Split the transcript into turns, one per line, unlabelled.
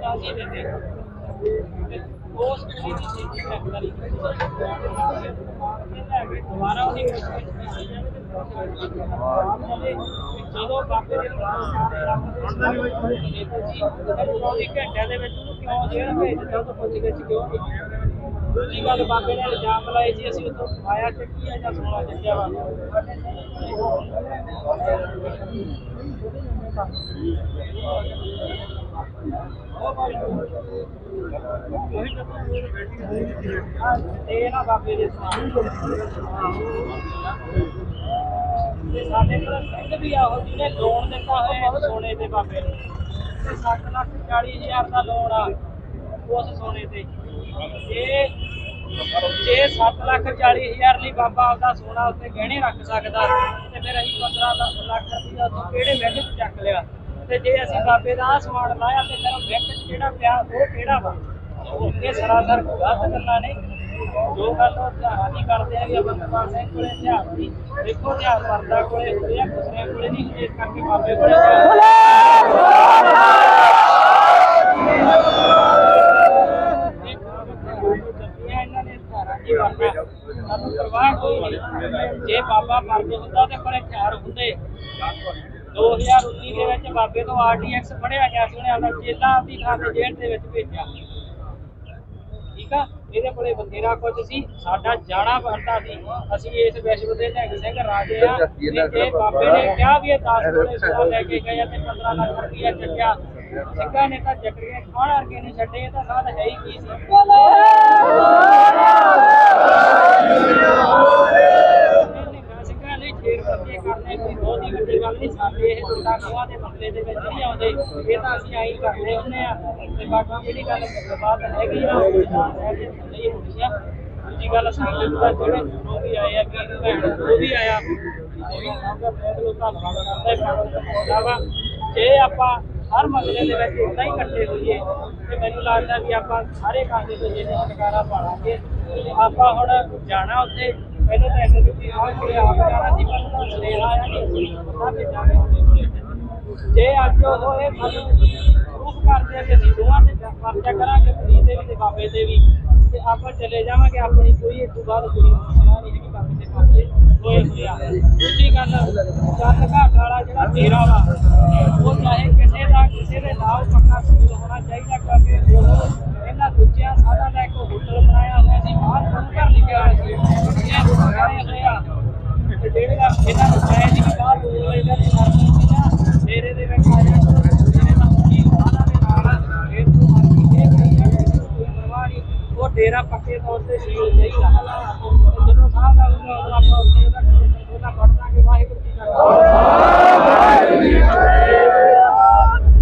Gracias. ਬੈਠੇ ਜਿਹੜੇ ਆਉਂਦੇ ਨੇ ਉੱਚੇ ਲੱਗੇ ਸਾਹ ਦਾ ਉਹਨਾਂ ਨੂੰ ਕੰਮ ਹੋ ਜਾਣਗੇ ਤੇ ਬੀਬੀਆਂ ਨੂੰ ਕੋਲ ਜਾਂਦਾ ਉਹਨਾਂ ਨੂੰ ਵੀ ਕੰਮ ਹੋ ਜਾਣਗੇ ਇਹ ਅਸੀਂ ਜੇਲ੍ਹ ਕੱਟਣੀ ਹੋਊਗੀ ਇਸ ਕੇਸ ਦੇ ਵਿੱਚ ਆਪਣੀ ਤੇ ਬਹੁਤ ਹੀ ਵੱਡੀ ਮੰਗ ਨਹੀਂ ਸਾਡਾ ਕੰਮ ਇਹ ਬਾਕੀ ਦੇ ਜਾਨੀ ਕਿ ਉਹਨਾਂ ਨੇ ਬਾਕੀ ਦੇ ਨਾਲ ਪਤਾ ਹੋ ਕਿ ਉਸ ਕੁੜੀ ਦੀ ਸੇਤੀ ਕਰੀ ਦੁਬਾਰਾ ਉਹਦੀ ਜਦੋਂ ਬਾਪੇ ਦੇ ਚੌਵੀ ਘੰਟਿਆਂ ਦੇ ਵਿੱਚ ਉਹਨੂੰ ਕਿਉਂ ਜੇਲ੍ਹ ਭੇਜ ਦਿੱਤਾ ਉਹ ਤੋਂ ਪੁੱਛ ਗਿੱਛ ਕਿਉਂ ਕੀਤੀ ਦੂਜੀ ਗੱਲ ਬਾਬੇ ਨੇ ਇਲਜ਼ਾਮ ਲਾਏ ਸੀ ਅਸੀਂ ਉਦੋਂ ਆਇਆ ਚੱਕੀ ਆ ਜਾਂ ਸੋਨਾ ਚੱਕਿਆ ਵਾ ਇਹ ਨਾ ਬਾਬੇ ਦੇ ਸਮਾਨ ਸਾਡੇ ਕੋਲ ਸਿੰਘ ਵੀ ਆ ਜਿਹਨੇ ਲੋਨ ਦਿੱਤਾ ਹੋਇਆ ਸੋਨੇ ਤੇ ਬਾਬੇ ਨੂੰ ਤੇ 7 ਲੱਖ 40 ਹਜ਼ਾਰ ਦਾ ਲੋਨ ਆ ਉਸ ਸੋਨੇ ਤੇ ਇਹ ਜੇ 7 ਲੱਖ 40 ਹਜ਼ਾਰ ਲਈ ਬਾਬਾ ਆਪਦਾ ਸੋਨਾ ਉੱਤੇ ਗਹਿਣੇ ਰੱਖ ਸਕਦਾ ਤੇ ਫਿਰ ਅਸੀਂ 15 ਲੱਖ ਲੱਖ ਰੁਪਇਆ ਉੱਥੋਂ ਕਿਹੜੇ ਬੈਂਕ 'ਚ ਚੱਕ ਲਿਆ? ਤੇ ਜੇ ਅਸੀਂ ਬਾਬੇ ਦਾ ਆਹ ਸਮਾਨ ਲਾਇਆ ਤੇ ਫਿਰ ਬੈਂਕ 'ਚ ਜਿਹੜਾ ਪਿਆ, ਉਹ ਕਿਹੜਾ ਵਾ? ਇਹ ਸਰਾਸਰ ਗਲਤ ਗੱਲਾਂ ਨੇ ਜੋ ਗੱਲ ਉਹ ਧਿਆਨ ਕਰਦੇ ਆ ਕਿ ਬੰਦਪਾਲ ਸਿੰਘ ਕੋਲੇ ਧਿਆਨ ਨਹੀਂ। ਦੇਖੋ ਧਿਆਨ ਵਰਦਾ ਕੋਲੇ ਹੁੰਦੇ ਆ ਦੂਸਰੇ ਕੋਲੇ ਨਹੀਂ ਇਸ ਕਰਕੇ ਬਾਬੇ ਕੋਲੇ ਸਾਨੂੰ ਪਰਵਾਹ ਕੋਈ ਨਹੀਂ। ਜੇ ਬਾਬਾ ਮਰਦ ਹੁੰਦਾ ਤੇ ਕੋਲੇ ਹਥਿਆਰ ਹੁੰਦੇ। 2019 ਦੇ ਵਿੱਚ ਬਾਬੇ ਤੋਂ ਆਰਡੀਐਕਸ ਫੜਿਆ ਗਿਆ ਸੀ ਉਹਨੇ ਆਪਣਾ ਚੇਲਾ ਆਪਦੀ ਥਾਂ ਤੇ ਜੇਲ੍ਹ ਦੇ ਵਿੱਚ ਭੇਜਿਆ। ਠੀਕ ਆ? ਇਹਦੇ ਕੋਲੇ ਬਥੇਰਾ ਕੁਝ ਸੀ ਸਾਡਾ ਜਾਣਾ ਬਣਦਾ ਸੀ। ਅਸੀਂ ਇਸ ਵਿਸ਼ਵ ਦੇ ਨਿਹੰਗ ਸਿੰਘ ਰਾਜੇ ਆ ਤੇ ਬਾਬੇ ਨੇ ਕਿਹਾ ਵੀ ਇਹ 10 ਕੋਲੇ ਸੋਨਾ ਲੈ ਕੇ ਗਏ ਆ ਤੇ 15 ਲੱਖ ਰੁਪਇਆ ਚੱਕਿਆ। ਸਿੰਘਾਂ ਨੇ ਤਾਂ ਜਕੜੀਆਂ ਖਾਣ ਵਰਗੇ ਨਹੀਂ ਛੱਡੇ ਇਹ ਤਾਂ ਸਾਧ ਹੈ ਹੀ ਕੀ ਸੀ ਨਿਹੰਗਾਂ ਸਿੰਘਾਂ ਲਈ ਛੇੜ ਪੱਤੇ ਕਰਨੇ ਕੋਈ ਬਹੁਤ ਹੀ ਵੱਡੀ ਗੱਲ ਨਹੀਂ ਸਾਡੇ ਇਹ ਦੁੱਲਾ ਖੋਆ ਦੇ ਮਸਲੇ ਦੇ ਵਿੱਚ ਨਹੀਂ ਆਉਂਦੇ ਇਹ ਤਾਂ ਅਸੀਂ ਆਈ ਕਰਦੇ ਹੁੰਦੇ ਆ ਤੇ ਬਾਕੀ ਜਿਹੜੀ ਗੱਲ ਬਾਤ ਹੈਗੀ ਆ ਉਹ ਵਿਧਾਨ ਸਾਹਿਬ ਦੇ ਥੱਲੇ ਹੀ ਆ ਦੂਜੀ ਗੱਲ ਸਾਡੇ ਦਾ ਜਿਹੜੇ ਗੁਰੂ ਵੀ ਆਏ ਆ ਕੀ ਭੈਣ ਉਹ ਵੀ ਆਇਆ ਉਹ ਬਹੁਤ ਲੋਕ ਧੰਨਵਾਦ ਕਰਦਾ ਹੈ ਵਾ ਜੇ। ਆਪਾਂ ਹਰ ਮਸਲੇ ਦੇ ਵਿੱਚ ਇਦਾਂ ਹੀ ਇਕੱਠੇ ਹੋਈਏ ਤੇ ਮੈਨੂੰ ਲੱਗਦਾ ਵੀ ਆਪਾਂ ਸਾਰੇ ਕਾਂਦੇ ਤੋਂ ਜੇ ਛੁਟਕਾਰਾ ਪਾਵਾਂਗੇ ਆਪਾਂ ਹੁਣ ਜਾਣਾ ਉੱਥੇ ਪਹਿਲਾਂ ਤਾਂ ਐਸੇ ਵੀ ਆਹ ਕੋਲੇ ਆਪ ਜਾਣਾ ਸੀ ਪਰ ਤਾਂ ਸੁਨੇਹਾ ਆਇਆ ਨਹੀਂ ਪਤਾ ਭੇਜਾਂਗੇ ਉਹਦੇ ਕੋਲੇ ਜੇ ਅੱਜ ਉਹ ਇਹ ਸਾਨੂੰ ਪ੍ਰੂਫ ਕਰਦੇ ਆ ਕਿ ਅਸੀਂ ਦੋਵਾਂ ਤੇ ਜਾ- ਪਰਚਾ ਕਰਾਂਗੇ ਪੁਲਿਸ ਦੇ ਵੀ ਤੇ ਬਾਬੇ ਦੇ ਵੀ ਤੇ ਆਪਾਂ ਚਲੇ ਜਾਵਾਂਗੇ ਆਪਣੀ ਕੋਈ ਇਸ ਤੋਂ ਬਾਅਦ ਕੋਈ ਮਸਲਾ ਨਹੀਂ ਹੈਗੀ ਬਾਬੇ ਦੇ ਪਾਸੇ ਹੋਏ ਹੋਏ ਆ ਦੂਜੀ ਗੱਲ ਚੱਲ ਘਾਟ ਵਾਲਾ ਜਿਹੜਾ ਡੇਰਾ ਵਾ ਉਹ ਚਾਹੇ ਕਿਸੇ ਦਾ ਕਿਸੇ ਦੇ ਨਾਲ ਪੱਕਾ ਸਬੂਤ ਹੋਣਾ ਚਾਹੀਦਾ ਮੇਰਾ ਪੱਕੇ ਤੌਰ ਤੇ ਸਹਿਯੋਗ ਨਹੀਂ ਰਹਾ